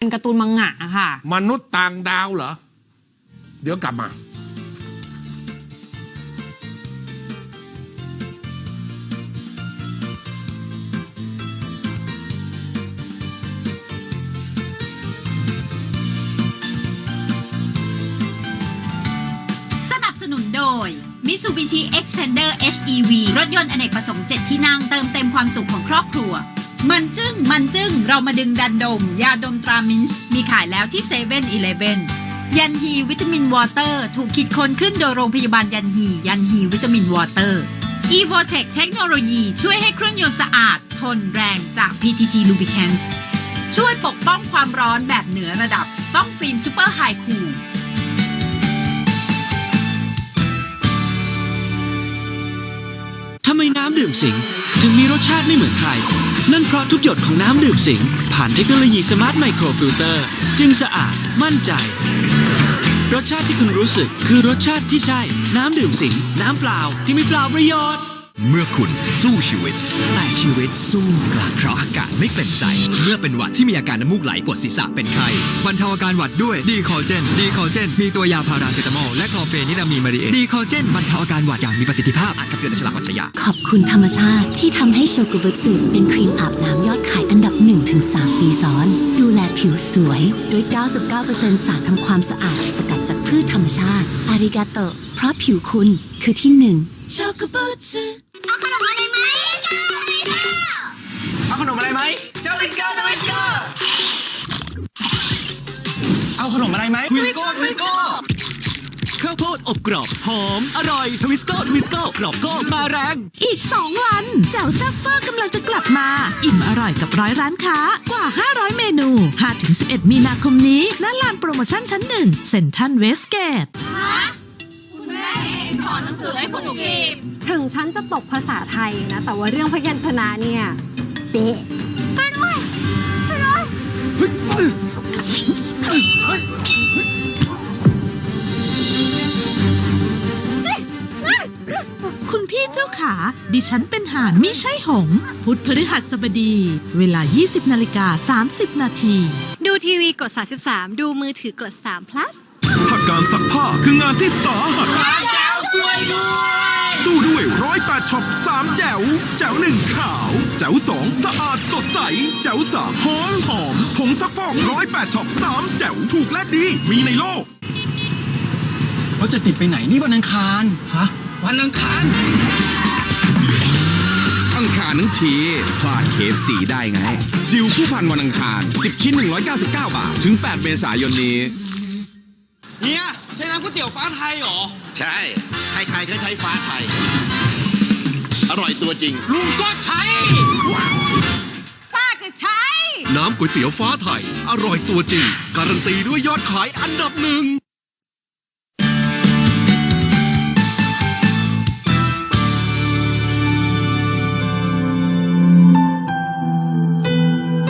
เป็นการ์ตูนมังงะอะค่ะ มนุษย์ต่างดาวเหรอ เดี๋ยวกลับมา สนับสนุนโดย Mitsubishi Xpander HEV รถยนต์อเนกประสงค์ 7 ที่นั่งเติมเต็มความสุขของครอบครัว มันจึ้งมันจึ้งเรามาดึงดันดม ยาดมตรามินส์มีขายแล้วที่7 e เ e ่ e อยันฮีวิตามินวอเตอร์ ถูกคิดค้นขึ้นโดยโรงพยาบาลยันฮี ยันฮีวิตามินวอเตอร์ e v o t e c h เทคโนโลยีช่วยให้เครื่องยนต์สะอาด ทนแรงจาก PTT Lubricants ช่วยปกป้องความร้อนแบบเหนือระดับต้องฟิล์มซูเปอร์ไฮคูล ทำไมน้ำดื่มสิง ถึงมีรสชาติไม่เหมือนใคร นั่นเพราะทุกหยดของน้ำดื่มสิง ผ่านเทคโนโลยีสมาร์ทไมโครฟิลเตอร์ จึงสะอาดมั่นใจ รสชาติที่คุณรู้สึก คือรสชาติที่ใช่ น้ำดื่มสิง น้ำเปล่าที่ไม่เปล่าประโยชน์ เมื่อคุณสู้ชีวิต แต่ชีวิตสู้กลับเพราะอากาศไม่เป็นใจ เมื่อเป็นหวัดที่มีอาการน้ำมูกไหลปวดศีรษะเป็นไข้บรรเทาอาการหวัดด้วยดีคอเจนดีคอเจนมีตัวยาพาราเซตามอลและคลอเฟนิรามีมารีเอดีคอเจนบรรเทาอาการหวัดอย่างมีประสิทธิภาพอ่านคำเตือนในฉลากวัชยา ขอบคุณธรรมชาติที่ทำให้โชกุบุสึเป็นครีมอาบน้ำยอดขายอันดับ1-3ปีซ้อน ดูแลผิวสวยด้วย 99%สารทำความสะอาดสกัดจากพืชธรรมชาติอาริกาโตเพราะผิวคุณคือที่หนึ่งโชกุบุสึ เอาขนมอะไรไหมเจ้าลิสโก้เจ้าลิสโก้เอาขนมอะไรไหมทวิสโก้ทวิสโก้ข้าวโพดอบกรอบ หอม อร่อย ทวิสโก้ทวิสโก้กรอบโก้มาแรง อีก 2 วันแจ๋วแซ่บเฟอร์กำลังจะกลับมา อิ่มอร่อยกับร้อยร้านค้ากว่า 500 เมนู 5-11 มีนาคมนี้ณลานโปรโมชั่นชั้นหนึ่งเซ็นทรัลเวสเกต ถึงฉันจะตกภาษาไทยนะ แต่ว่าเรื่องพยัญชนะเนี่ยเป๊ะช่วยด้วยช่วยด้วยคุณพี่เจ้าขา ดิฉันเป็นห่านไม่ใช่หงส์พุธพฤหัสบดี เวลา 20นาฬิกา30 นาที ดูทีวีกด 33 ดูมือถือกด3 plus ถ้าการซักผ้าคืองานที่สาหัสสู้ ช็อปสามแจ๋วแจ๋วหนึ่งขาว แจ๋วสองสะอาดสดใส แจ๋วสามหอมหอมผงซักฟอกร้อยแปดช็อปสามแจ๋วถูกและดีมีในโลกเราจะติดไปไหนนี่วันอังคาร ฮะ วันอังคาร อังคารทั้งทีพลาดเคฟสีได้ไง ดิวผู้พันวันอังคาร 10 ชิ้น 199 บาท ถึง 8 เมษายนนี้ เฮีย ใช้น้ำก๋วยเตี๋ยวฟ้าไทยเหรอ ใช่ ใครๆก็ใช้ฟ้าไทยอ ร่อยตัวจริง ลุงก็ใช้ ป้าก็ใช้ น้ำก๋วยเตี๋ยวฟ้าไทย อร่อยตัวจริง การันตีด้วยยอดขายอันดับหนึ่ง